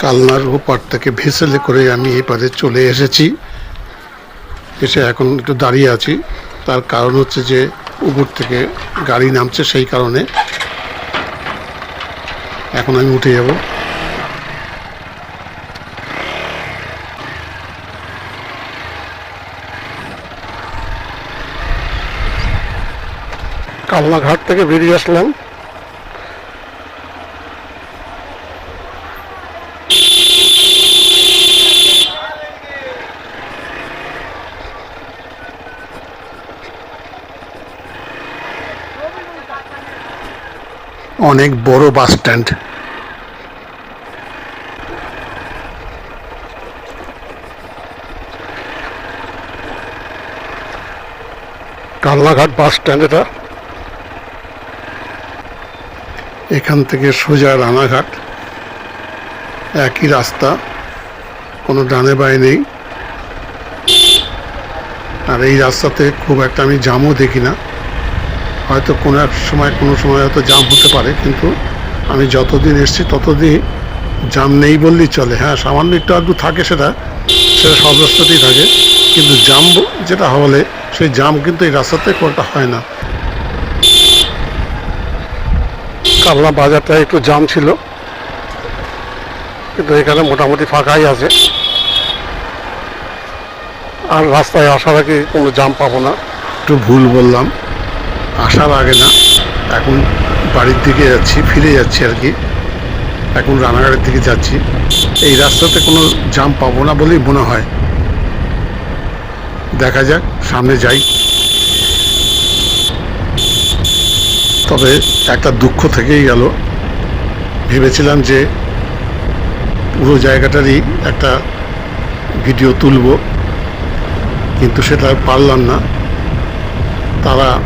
কালনার ওপার থেকে ভেসেলে করে আমি এপারে চলে এসেছি। এসে এখন একটু দাঁড়িয়ে আছি। তার কারণ হচ্ছে যে উপর থেকে গাড়ি নামছে সেই কারণে। এখন আমি উঠে যাব। কালনাঘাট থেকে বেরিয়ে আসলাম। অনেক বড় bus stand. Kalnaghat bus stand এটা। এখান থেকে সোজা রানাঘাট। একই রাস্তা, কোনো ডানে বায়ে নেই। আর এই রাস্তাতে খুব একটা আমি জামও দেখি না। হয়তো কোনো এক সময়, কোনো সময় হয়তো জাম হতে পারে, কিন্তু আমি যতদিন এসেছি ততদিন জাম নেই বললেই চলে। হ্যাঁ সামান্য একটু আধটু থাকে সেটা সেটা সব রাস্তাতেই থাকে, কিন্তু জাম যেটা হলে সেই জাম কিন্তু এই রাস্তাতে কোনটা হয় না। কালনা বাজারটা একটু জাম ছিল, কিন্তু এখানে মোটামুটি ফাঁকাই আছে। আর রাস্তায় আসার আগে কোনো জাম পাবো না। একটু ভুল বললাম। আসার আগে না। এখন বাড়ির দিকে যাচ্ছি, ফিরে যাচ্ছি আর কি। এখন রানাঘাটের দিকে যাচ্ছি। এই রাস্তাতে কোনো জাম পাবো না বলেই মনে হয়। দেখা যাক, সামনে যাই। তবে একটা দুঃখ থেকেই গেল। ভেবেছিলাম যে পুরো জায়গাটারই একটা ভিডিও তুলব। কিন্তু সেটা পারলাম না। তারা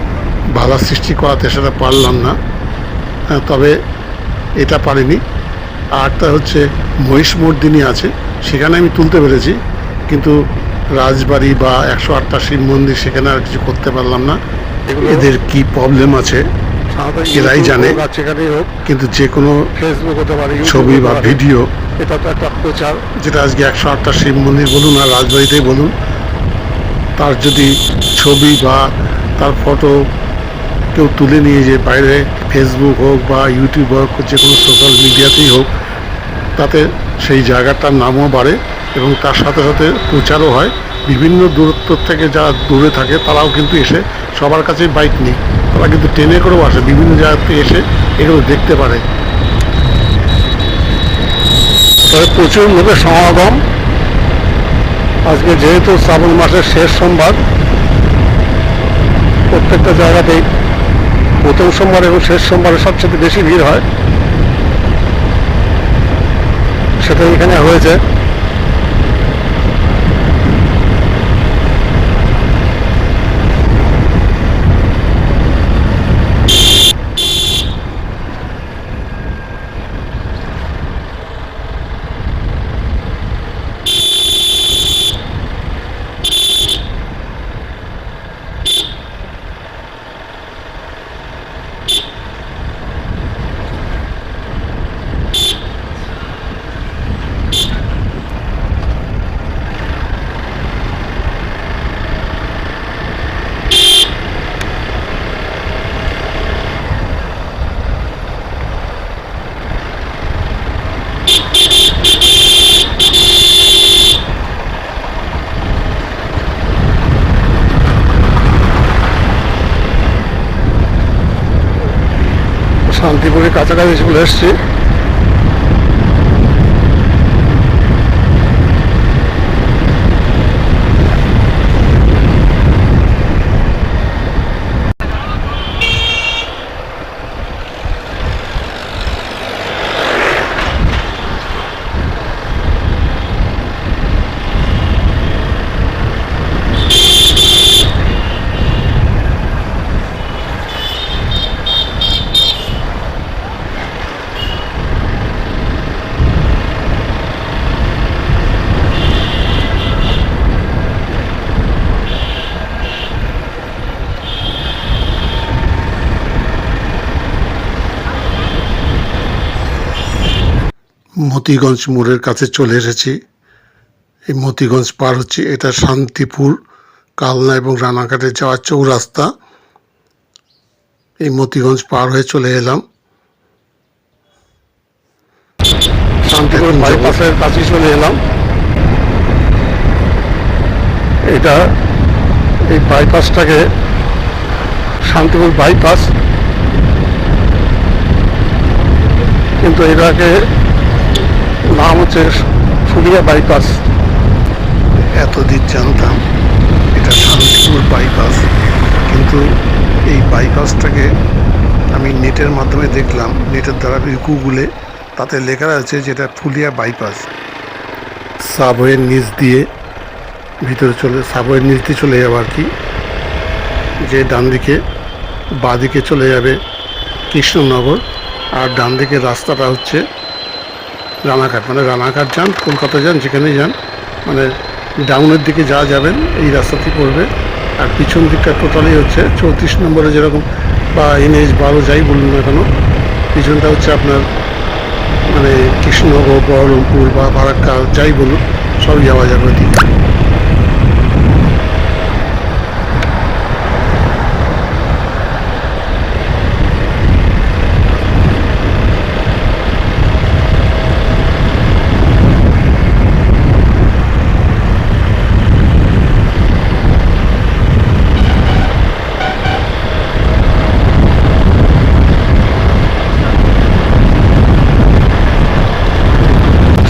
বাধা সৃষ্টি করাতে সেটা পারলাম না। তবে এটা পারিনি। আর একটা হচ্ছে মহিষমর্দিনী আছে সেখানে আমি তুলতে পেরেছি কিন্তু রাজবাড়ি বা একশো আটটা শিব মন্দির সেখানে আর কিছু করতে পারলাম না। এদের কি প্রবলেম আছে এরাই জানে। কিন্তু যে কোনো ফেসবুক হতে পারে ছবি বা ভিডিও এটা তো একটা প্রচার। যেটা আজকে একশো আটটা শিব মন্দির বলুন আর রাজবাড়িতেই বলুন তার যদি ছবি বা তার ফটো কেউ তুলে নিয়ে যে বাইরে ফেসবুক হোক বা ইউটিউব হোক, যে কোনো সোশ্যাল মিডিয়াতেই হোক, তাতে সেই জায়গাটার নামও বাড়ে এবং তার সাথে সাথে প্রচারও হয়। বিভিন্ন দূরত্ব থেকে যারা দূরে থাকে, তারাও কিন্তু এসে সবার কাছেই বাইক নেই তারা কিন্তু ট্রেনে করেও আসে, বিভিন্ন জায়গাতে এসে এগুলো দেখতে পারে। তবে প্রচুর লোকের সমাগম। আজকে যেহেতু শ্রাবণ মাসের শেষ সোমবার, প্রত্যেকটা জায়গাতেই প্রথম সোমবার এবং শেষ সোমবারে সবচেয়ে বেশি ভিড় হয়। সেটা এখানে হয়েছে। কাছাকাছি চলে এসছি। মতিগঞ্জ মোড়ের কাছে চলে এসেছি। এই মতিগঞ্জ পার হচ্ছে এটা শান্তিপুর কালনা এবং রানাঘাটে যাওয়ার চৌরাস্তা। এই মতিগঞ্জ পার হয়ে চলে এলাম। শান্তিপুর বাইপাসের কাছে চলে এলাম। এটা এই বাইপাসটাকে শান্তিপুর বাইপাস। কিন্তু এটাকে নাম হচ্ছে ফুলিয়া বাইপাস। এতদিন জানতাম এটা শান্তিপুর বাইপাস, কিন্তু এই বাইপাসটাকে আমি নেটের মাধ্যমে দেখলাম, নেটের দ্বারা গুগলে তাতে লেখা আছে যেটা ফুলিয়া বাইপাস। সাবওয়ের নিচ দিয়ে ভিতরে চলে, সাবওয়ের নিচ দিয়ে চলে যাবে আর কি। যে ডান দিকে, বাঁ দিকে চলে যাবে কৃষ্ণনগর, আর ডান দিকে রাস্তাটা হচ্ছে রানাঘাট মানে রানাঘাট যান, কলকাতা যান, যেখানেই যান মানে ডাউনের দিকে যা যাবেন, এই রাস্তাটি পড়বে। আর পিছন দিকটা টোটালি হচ্ছে চৌত্রিশ নম্বরে যেরকম, বা এনএইচ বারো যাই বলুন না কেন, পিছনটা হচ্ছে আপনার মানে কৃষ্ণনগর, বহরমপুর বা ফারাক্কা যাই বলুন, সবই যাওয়া যাবে ওদিকে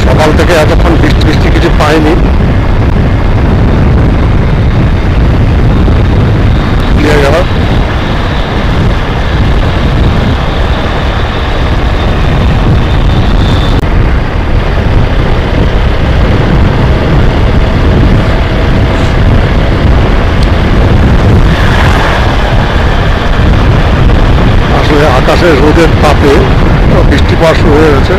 সকাল থেকে এতক্ষণ বৃষ্টি বৃষ্টি কিছু পাইনি ক্লিয়ার গেল আকাশের রোদের তাপে বৃষ্টিপাত শুরু হয়ে গেছে।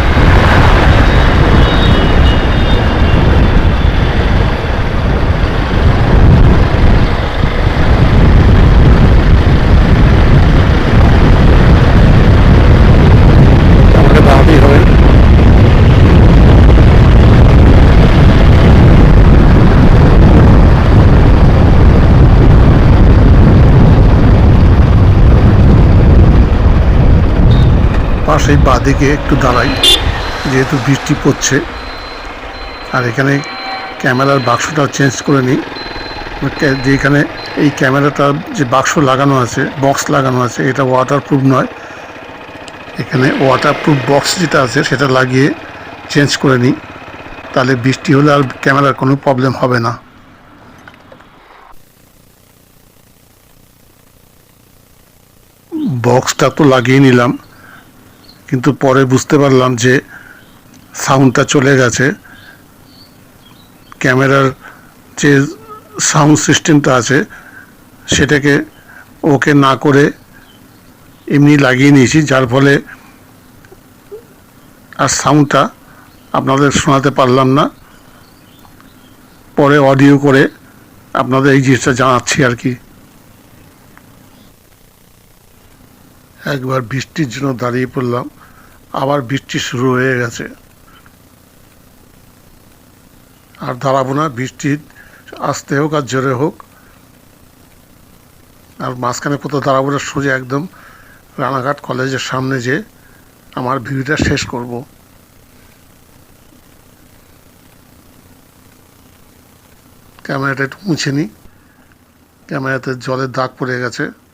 পাশেই বাঁদিকে একটু দাঁড়াই, যেহেতু বৃষ্টি পড়ছে। আর এখানে ক্যামেরার বাক্সটা চেঞ্জ করে নিই। যেখানে এই ক্যামেরাটার যে বাক্স লাগানো আছে, বক্স লাগানো আছে, এটা ওয়াটারপ্রুফ নয়। এখানে ওয়াটারপ্রুফ বক্স যেটা আছে, সেটা লাগিয়ে চেঞ্জ করে নিই। তাহলে বৃষ্টি হলে আর ক্যামেরার কোনো প্রবলেম হবে না। বক্সটা তো লাগিয়ে নিলাম। কিন্তু পরে বুঝতে পারলাম যে সাউন্ডটা চলে গেছে। ক্যামেরার যে সাউন্ড সিস্টেমটা আছে, সেটাকে ওকে না করে এমনি লাগিয়ে নিয়েছি, যার ফলে আর সাউন্ডটা আপনাদের শোনাতে পারলাম না। পরে অডিও করে আপনাদের এই জিনিসটা জানাচ্ছি আর কি। একবার বৃষ্টির জন্য দাঁড়িয়ে পড়লাম। আবার বৃষ্টি শুরু হয়ে গেছে। আর দাঁড়াবো না, বৃষ্টি আসতে হোক আর জোরে হোক। আর মাঝখানে কোথাও দাঁড়াবো না, সোজা একদম রানাঘাট কলেজের সামনে যে আমার ভিডিওটা শেষ করব। ক্যামেরাটা একটু মুছে নিই ক্যামেরাতে জলের দাগ পড়ে গেছে।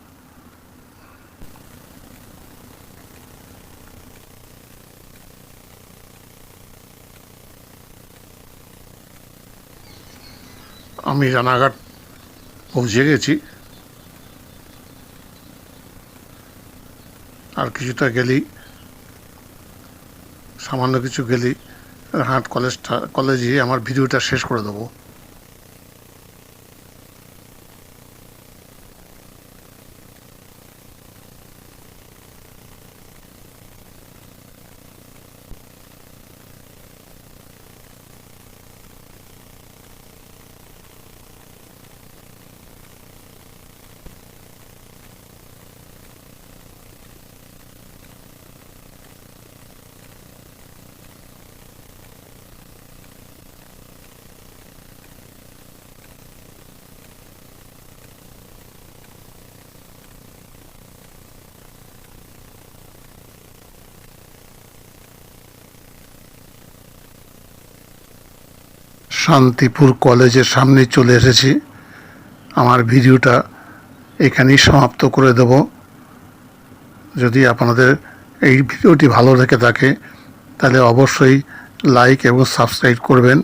আমি রানাঘাট পৌঁছে গেছি। আর কিছুটা গেলেই, সামান্য কিছু গেলেই হাট কলেজটা, কলেজে আমার ভিডিওটা শেষ করে দেবো। শান্তিপুর কলেজের সামনে চলে এসেছি। আমার ভিডিওটা এখানেই সমাপ্ত করে দেব। যদি আপনাদের এই ভিডিওটি ভালো লেগে থাকে, তাহলে অবশ্যই লাইক এবং সাবস্ক্রাইব করবেন।